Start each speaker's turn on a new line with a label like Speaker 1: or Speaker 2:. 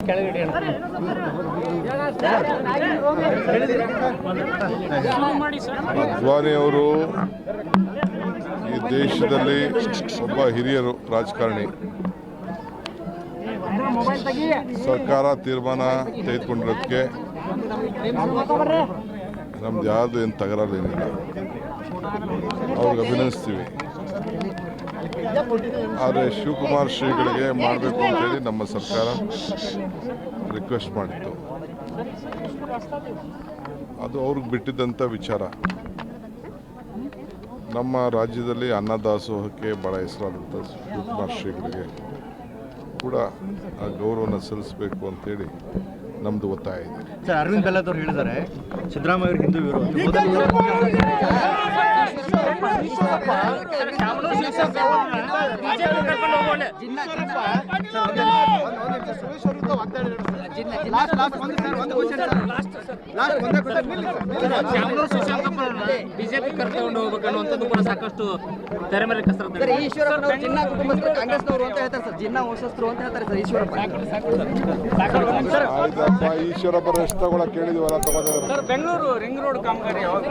Speaker 1: ಕೆಳಗಡೆ
Speaker 2: ಅವರು ಈ ದೇಶದಲ್ಲಿ ಒಬ್ಬ ಹಿರಿಯರು ರಾಜಕಾರಣಿ. ಸರ್ಕಾರ ತೀರ್ಮಾನ ತೆಗೆದುಕೊಂಡಿರೋದಕ್ಕೆ ನಮ್ದು ಯಾರ್ದು ಏನು ತಗರಲ್ಲೇನಿಲ್ಲ ಅವ್ರಿಗೆ ಅಭಿನಂದಿಸ್ತೀವಿ. ಆದರೆ ಶಿವಕುಮಾರ್ ಶ್ರೀಗಳಿಗೆ ಮಾಡಬೇಕು ಅಂತೇಳಿ ನಮ್ಮ ಸರ್ಕಾರ ರಿಕ್ವೆಸ್ಟ್ ಮಾಡಿತ್ತು. ಅದು ಅವ್ರಿಗೆ ಬಿಟ್ಟಿದ್ದಂಥ ವಿಚಾರ. ನಮ್ಮ ರಾಜ್ಯದಲ್ಲಿ ಅನ್ನದಾಸೋಹಕ್ಕೆ ಭಾಳ ಹೆಸರಾದಂಥ ಶಿವಕುಮಾರ್ ಶ್ರೀಗಳಿಗೆ ಕೂಡ ಆ ಗೌರವನ ಸಲ್ಲಿಸಬೇಕು ಅಂತೇಳಿ ನಮ್ದು ಒತ್ತಾಯ ಇದೆ.
Speaker 3: ಸರ್ ಅರವಿಂದ್ ಬೆಲ್ಲದವ್ರು ಹೇಳಿದ್ದಾರೆ ಸಿದ್ದರಾಮಯ್ಯ ಹಿಂದೂ ವಿರೋಧಿ.
Speaker 1: ಬಿಜೆಪಿ ಕರ್ಕೊಂಡು ಹೋಗ್ಬೇಕು ಅನ್ನುವಂಥದ್ದು ಕೂಡ ಸಾಕಷ್ಟು ತೆರೆ ಮೇಲೆ ಕಸರತ್ತು
Speaker 4: ಈಶ್ವರಪ್ಪ ಜಿನ್ನ ಕುಟುಂಬಸ್ಥರು ಕಾಂಗ್ರೆಸ್ನವರು ಅಂತ ಹೇಳ್ತಾರೆ ಸರ್. ಜಿನ್ನ ವಂಶಸ್ಥರು ಅಂತ ಹೇಳ್ತಾರೆ ಸರ್ ಈಶ್ವರಪ್ಪ.
Speaker 2: ಈಶ್ವರಪ್ಪ ಎಷ್ಟು ತಗೊಳಕ್ಕೆ ಕೇಳಿದೀವಲ್ಲ ಸರ್
Speaker 1: ಬೆಂಗಳೂರು ರಿಂಗ್ ರೋಡ್ ಕಾಮಗಾರಿ ಯಾವಾಗ?